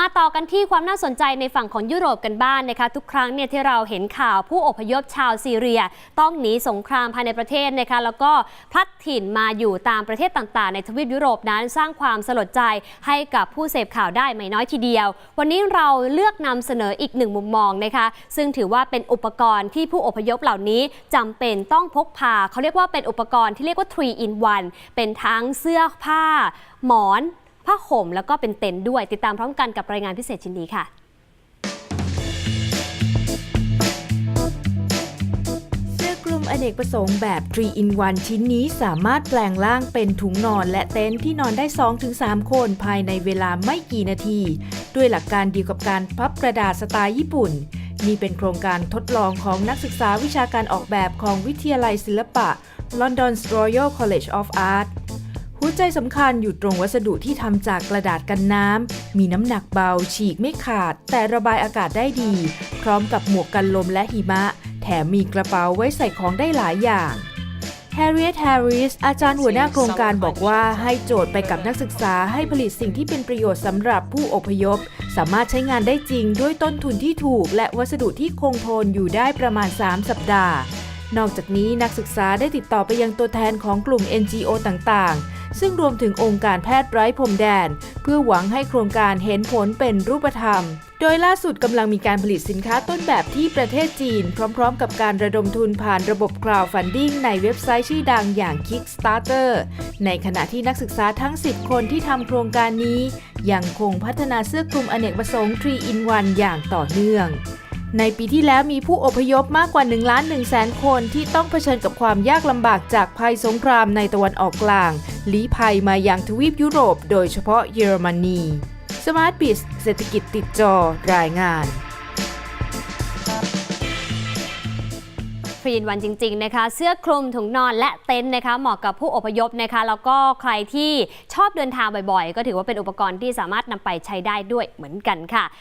มาต่อกันที่ความน่าสนใจในฝั่งของยุโรปกันบ้างนนะคะ ทุกครั้งเนี่ยที่เราเห็นข่าวผู้อพยพชาวซีเรีย ต้องหนีสงครามภายในประเทศนะคะแล้วก็พลัดถิ่นมาอยู่ตามประเทศต่างๆ ในทวีปยุโรปนั้นสร้างความสลดใจให้กับผู้เสพข่าวได้ไม่น้อยทีเดียว วันนี้เราเลือกนำเสนออีกหนึ่งมุมมองนะคะซึ่งถือว่าเป็นอุปกรณ์ที่ผู้อพยพเหล่านี้จำเป็นต้องพกพาเขาเรียกว่าเป็นอุปกรณ์ที่เรียกว่า 3 in 1 เป็นทั้งเสื้อผ้า หมอน ผ้าห่มแล้วก็เป็นเต็นท์ด้วย ติดตามพร้อมกันกับรายงานพิเศษชิ้นนี้ค่ะเสื้อกลุ่มอเนกประสงค์แบบ 3 in 1 ชิ้นนี้สามารถแปลงร่างเป็นถุงนอนและเต็นท์ที่นอนได้ 2-3 คนภายในเวลาไม่กี่นาที ด้วยหลักการเดียวกับการพับกระดาษสไตล์ญี่ปุ่น นี่เป็นโครงการทดลองของนักศึกษาวิชาการออกแบบของวิทยาลัยศิลปะ London's Royal College of Art หัวใจสำคัญอยู่ตรงวัสดุที่ทำจากกระดาษกันน้ำ มีน้ำหนักเบา ฉีกไม่ขาด แต่ระบายอากาศได้ดี พร้อมกับหมวกกันลมและหิมะ แถมมีกระเป๋าไว้ใส่ของได้หลายอย่าง Harriet Harris อาจารย์หัวหน้าโครงการบอกว่าให้โจทย์ไปกับนักศึกษาให้ผลิตสิ่งที่เป็นประโยชน์สำหรับผู้อพยพ สามารถใช้งานได้จริงด้วยต้นทุนที่ถูก และวัสดุที่คงทนอยู่ได้ประมาณ 3 สัปดาห์ นอกจากนี้นักศึกษาได้ติดต่อไปยังตัวแทนของกลุ่ม NGO ต่างๆ ซึ่งรวมถึงองค์การแพทย์ไร้พรมแดน เพื่อหวังให้โครงการเห็นผลเป็นรูปธรรม โดยล่าสุดกำลังมีการผลิตสินค้าต้นแบบที่ประเทศจีน พร้อมๆ กับการระดมทุนผ่านระบบ crowdfunding ในเว็บไซต์ชื่อดังอย่าง Kickstarter ในขณะที่นักศึกษาทั้ง 10 คนที่ทำโครงการนี้ ยังคงพัฒนาเสื้อคลุมอเนกประสงค์3 in 1อย่างต่อเนื่อง ในปีที่แล้วมีผู้อพยพมากกว่า 1 ล้าน1แสนคนที่ต้องเผชิญกับความยากลำบากจากภัยสงครามในตะวันออกกลางลี้ภัยมายังทวีปยุโรป โดยเฉพาะเยอรมนี Smart b i z เศรษฐกิจติดจอรายงานฟรีนวันจริงๆนะคะเสื้อคลุมถุงนอนและเต็นท์นะคะเหมาะกับผู้อพยพนะคะแล้วก็ใครที่ชอบเดินทางบ่อยๆ ก็ถือว่าเป็นอุปกรณ์ที่สามารถนำไปใช้ได้ด้วยเหมือนกันค่ะ